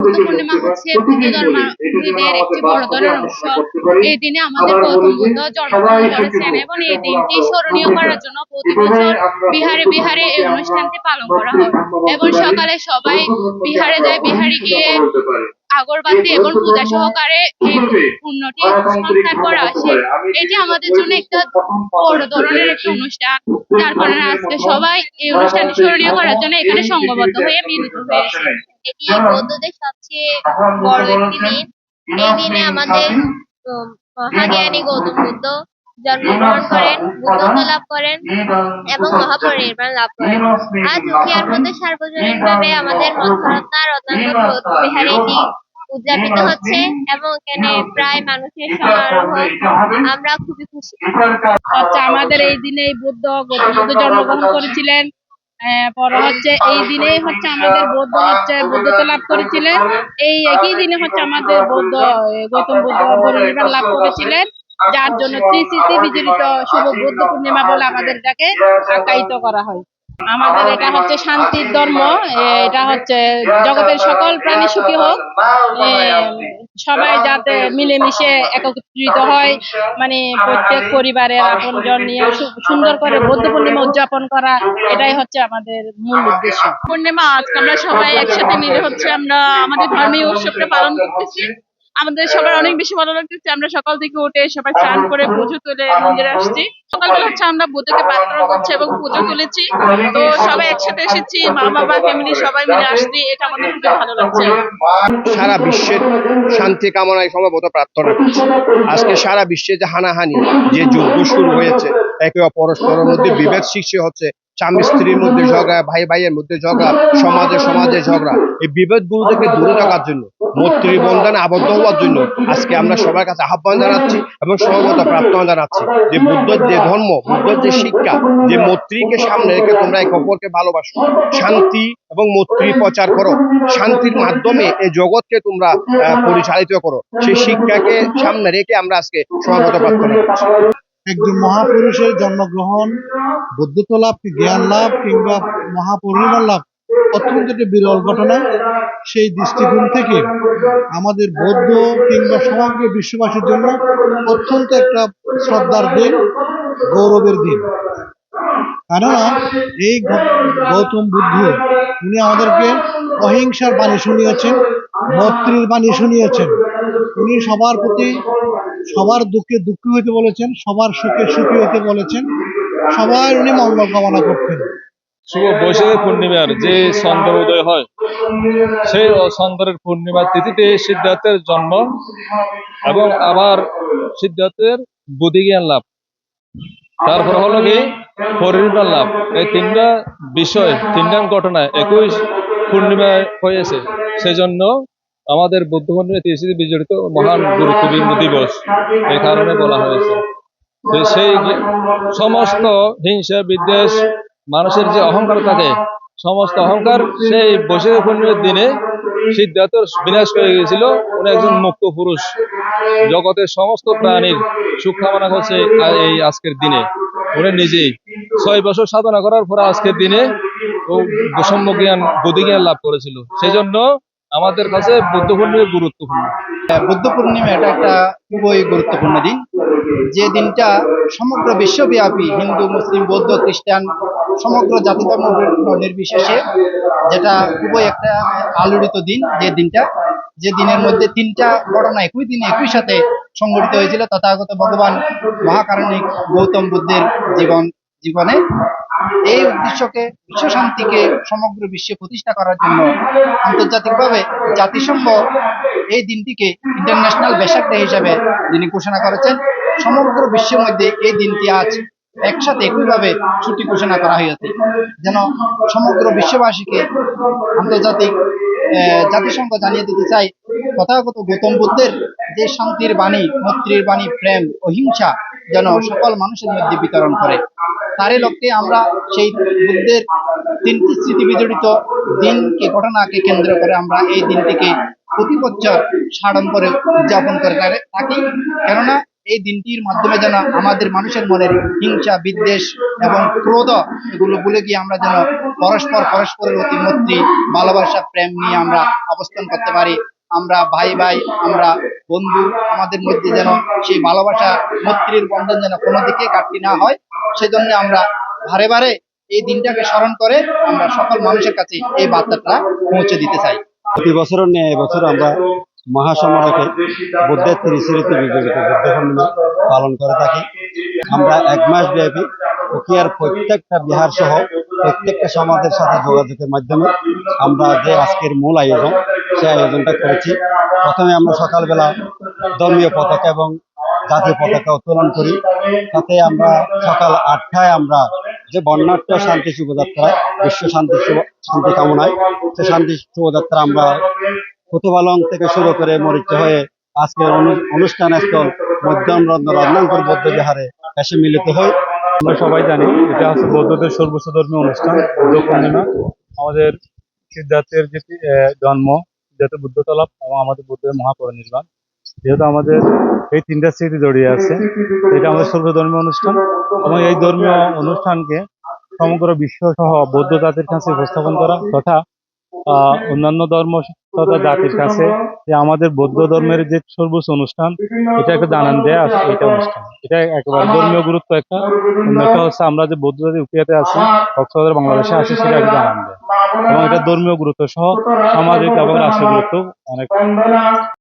পূর্ণিমা হচ্ছে ধর্মাবলম্বীদের একটি বড় ধরনের উৎসব। এই দিনে আমাদের গৌতম বুদ্ধ জন্মগ্রহণ করেছেন এবং এই দিনটি স্মরণীয় করার জন্য প্রতি বছর বিহারে বিহারে এই অনুষ্ঠানটি পালন করা হয়। এবং সকালে সবাই বিহারে যায় বিহারে গিয়ে আগরবাতি এবং পূজা সহকারে এই পুণ্যটি সন্ধান করা আসে এটি আমাদের জন্য একটা বড় ধরনের একটি অনুষ্ঠান। যার কারণে আজকে সবাই এই অনুষ্ঠানটি স্মরণীয় করার জন্য এখানে সংঘবদ্ধ হয়ে মিলিত হয়েছে। এটি বৌদ্ধদের সবচেয়ে বড় একটি দিন। এই দিনে আমাদের মহাজ্ঞানী গৌতম বুদ্ধ জন্মগ্রহণ করেন বুদ্ধত্ব লাভ করেন এবং মহাপরিনির্বাণ লাভ করেন। আজ উখিয়ার মধ্যে সার্বজনীনভাবে আমাদের রত্নাঙ্গ বিহারীটি উদযাপিত হচ্ছে এবং এখানে প্রায় মানুষের সমারোহ আমরা খুবই খুশি। হচ্ছে আমাদের এই দিনে এই বুদ্ধ গৌতম বুদ্ধ জন্মগ্রহণ করেছিলেন আহ, পরে হচ্ছে এই দিনেই হচ্ছে আমাদের বৌদ্ধ হচ্ছে বুদ্ধত্ব লাভ করেছিলেন। এই একই দিনে হচ্ছে আমাদের বৌদ্ধ গৌতম বুদ্ধ পরিনির্বাণ লাভ করেছিলেন। যার জন্য ত্রিস্মৃতি বিজড়িত শুভ বুদ্ধ পূর্ণিমা বলে আমাদের এটাকে আখ্যায়িত করা হয়। আমাদের এটা হচ্ছে শান্তির ধর্ম এটা হচ্ছে জগতের সকল প্রাণী সুখী হোক সবাই যাতে মিলেমিশে একত্রিত হয় মানে প্রত্যেক পরিবারের আপনজন নিয়ে সুন্দর করে বৌদ্ধ পূর্ণিমা উদযাপন করা, এটাই হচ্ছে আমাদের মূল উদ্দেশ্য। পূর্ণিমা আজকে আমরা সবাই একসাথে মিলে হচ্ছে আমরা আমাদের ধর্মীয় উৎসবটা পালন করতেছি। আমাদের সবার অনেক বেশি ভালো লাগতেছে। আমরা সকাল থেকে উঠে সবাই স্নান করে পুজো তুলে মন্দিরে আসছি। সকালবেলা হচ্ছে আমরা বুদ্ধকে প্রার্থনা করছি এবং পুজো তুলেছি। তো সবাই একসাথে এসেছি, মা, বাবা, ফ্যামিলি সবাই মিলে আসছি। এটা আমাদের খুবই ভালো লাগছে। সারা বিশ্বের শান্তি কামনায় সম্ভবত প্রার্থনা করছি। আজকে সারা বিশ্বে যে হানাহানি, যে যুদ্ধ শুরু হয়েছে, একে অপরস্পরের মধ্যে বিভেদ সৃষ্টি হচ্ছে স্বামী স্ত্রীর মধ্যে ঝগড়া ভাই ভাইয়ের মধ্যে ঝগড়া, সমাজে সমাজে ঝগড়া, এই বিভেদগুলো থেকে দূরে থাকার জন্য মৈত্রী বন্ধনে আবদ্ধ হওয়ার জন্য আজকে আমরা সবার কাছে আহ্বান জানাচ্ছি এবং সর্বত প্রার্থনা জানাচ্ছি যে বুদ্ধের যে ধর্ম, বুদ্ধের যে শিক্ষা, যে মৈত্রীকে সামনে রেখে তোমরা এক অপরকে ভালোবাসো। শান্তি এবং মৈত্রী প্রচার করো। শান্তির মাধ্যমে এই জগৎকে তোমরা পরিচালিত করো। সেই শিক্ষাকে সামনে রেখে আমরা আজকে সমাগত প্রার্থনা করছি। একজন মহাপুরুষের জন্মগ্রহণ, বুদ্ধত্ব লাভ, জ্ঞান লাভ কিংবা মহাপরিনির্বাণ লাভ অত্যন্ত একটি বিরল ঘটনা। সেই দৃষ্টিকোণ থেকে আমাদের বৌদ্ধ কিংবা সমগ্র বিশ্ববাসীর জন্য অত্যন্ত একটা শ্রদ্ধার দিন, গৌরবের দিন। কেননা এই গৌতম বুদ্ধ, উনি আমাদেরকে অহিংসার বাণী শুনিয়েছেন, মৈত্রীর বাণী শুনিয়েছেন। উনি সবার প্রতি সবার দুঃখে দুঃখী হইতে বলেছেন, সবার সুখে সুখী হইতে বলেছেন সবার উনি মঙ্গল কামনা করতেন। শুভ বৈশাখী পূর্ণিমার যে চন্দ্র উদয় হয়, সেই চন্দ্রের পূর্ণিমার তিথিতে সিদ্ধার্থের জন্ম এবং আবার সিদ্ধার্থের বুদ্ধি জ্ঞান লাভ। তারপর হলো কি? পরিণীতা লাভ। এই তিনটা বিষয়, তিনটা ঘটনা একই পূর্ণিমায় হয়েছে। সেজন্য আমাদের বুদ্ধ পূর্ণিমা বিজড়িত মহান গুরুত্বপূর্ণ দিবস এই কারণে বলা হয়েছে। সেই সমস্ত হিংসা, বিদ্বেষ, মানুষের যে অহংকার থাকে, সমস্ত অহংকার সেই বৈশাখী পূর্ণিমার দিনে সিদ্ধার্থ বিনাশ হয়ে গেছিল উনি একজন মুক্ত পুরুষ। জগতের সমস্ত প্রাণীর সুখ কামনা করছে এই আজকের দিনে। উনি নিজেই ছয় বছর সাধনা করার পর আজকের দিনে ও সম্য জ্ঞান, বুদ্ধি জ্ঞান লাভ করেছিল। সেই জন্য আমাদের কাছে বুদ্ধ পূর্ণিমা গুরুত্বপূর্ণ। বুদ্ধ পূর্ণিমা এটা একটা খুবই গুরুত্বপূর্ণ দিন। যে দিনটা সমগ্র বিশ্বব্যাপী হিন্দু, মুসলিম, বৌদ্ধ, খ্রিস্টান, সমগ্র জাতি ধর্ম নির্বিশেষে যেটা খুবই একটা আলোড়িত দিন যে দিনটা। যে দিনের মধ্যে তিনটা ঘটনা একই দিনে একই সাথে সংঘটিত হয়েছিল। তথাগত ভগবান মহাকারণিক গৌতম বুদ্ধের জীবন, জীবনে এই উদ্দেশ্যকে বিশ্ব শান্তিকে সমগ্র বিশ্বে প্রতিষ্ঠা করার জন্য আন্তর্জাতিকভাবে জাতিসংঘ এই দিনটিকে ইন্টারন্যাশনাল বেসাক ডে হিসাবে যিনি ঘোষণা করেছেন, সমগ্র বিশ্বের মধ্যে এই দিনটি আজ একসাথে একইভাবে ছুটি ঘোষণা করা হয়েছে। যেন সমগ্র বিশ্ববাসীকে আন্তর্জাতিক জাতিসংঘ জানিয়ে দিতে চাই, তথাগত গৌতম বুদ্ধের যে শান্তির বাণী, মৈত্রীর বাণী, প্রেম অহিংসা যেন সকল মানুষের মধ্যে বিতরণ করে। তারই লক্ষ্যে আমরা সেই বুদ্ধের তিনটি স্মৃতি বিজড়িত দিনকে, ঘটনাকে কেন্দ্র করে আমরা এই দিনটিকে প্রতি বছর সাড়ম্বরে উদযাপন করে থাকি কেননা এই দিনটির মাধ্যমে যেন আমাদের মানুষের মনের হিংসা, বিদ্বেষ এবং ক্রোধ এগুলো ভুলে গিয়ে আমরা যেন পরস্পর পরস্পরের অতি ভালোবাসা, প্রেম নিয়ে আমরা অবস্থান করতে পারি। আমরা ভাই ভাই, আমরা বন্ধু, আমাদের মধ্যে যেন সেই ভালোবাসা, মৈত্রীর বন্ধন যেন কোনো দিকে কাটতি না হয় সেই জন্য আমরা বারে ভারে এই দিনটাকে স্মরণ করে আমরা সকল মানুষের কাছে এই বার্তাটা পৌঁছে দিতে চাই। প্রতি বছরের ন্যায় এবছর আমরা মহাসমারোহে বুদ্ধের ত্রিশ্রীতি বিজড়িত পালন করে থাকি। আমরা এক মাস ব্যাপী উকিয়ার প্রত্যেকটা বিহার সহ প্রত্যেকটা সমাজের সাথে যোগাযোগের মাধ্যমে আমরা যে আজকের মূল আয়োজন সেই আয়োজনটা করেছি। প্রথমে আমরা সকালবেলা ধর্মীয় পতাকা এবং জাতীয় পতাকা উত্তোলন করি। তাতে আমরা সকাল আটটায় আমরা যে বর্ণাঢ্য শান্তি শুভযাত্রা, বিশ্ব শান্তি শান্তি কামনায়, সে শান্তি শুভযাত্রা আমরা কুতুবালং থেকে শুরু করে মরিচ হয়ে আজকের অনু- অনুষ্ঠান স্থল মধ্যম রত্ন রত্নাঙ্কুর বৌদ্ধ বিহারে এসে মিলিত হই। আমরা সবাই জানি এটা হচ্ছে বৌদ্ধদের সর্বোচ্চ ধর্মীয় অনুষ্ঠান বুদ্ধ পূর্ণিমা আমাদের সিদ্ধার্থের যে জন্ম সিদ্ধার্থ বুদ্ধ তলাপ এবং আমাদের বুদ্ধের মহাপরিনির্বাণ। যেহেতু আমাদের এই তিনটা স্মৃতি জড়িয়ে আছে, এটা আমাদের সর্বধর্মীয় অনুষ্ঠান এবং এই ধর্মীয় অনুষ্ঠানকে সমগ্র বিশ্ব সহ বৌদ্ধ জাতির কাছে উপস্থাপন করা তথা অন্যান্য ধর্ম তথা জাতির কাছে যে আমাদের বৌদ্ধ ধর্মের যে সর্বোচ্চ অনুষ্ঠান, এটা একটা জানান দেয়া আছে, এটা অনুষ্ঠান। এটা একেবারে ধর্মীয় গুরুত্ব একটা। অন্যটা হচ্ছে আমরা যে বৌদ্ধ জাতি উকিয়াতে আছি কক্সবাজার বাংলাদেশে আছি, সেটা একটা জানান দেয়। এবং এটা ধর্মীয় গুরুত্ব সহ সামাজিক এবং রাষ্ট্রীয় গুরুত্ব অনেক।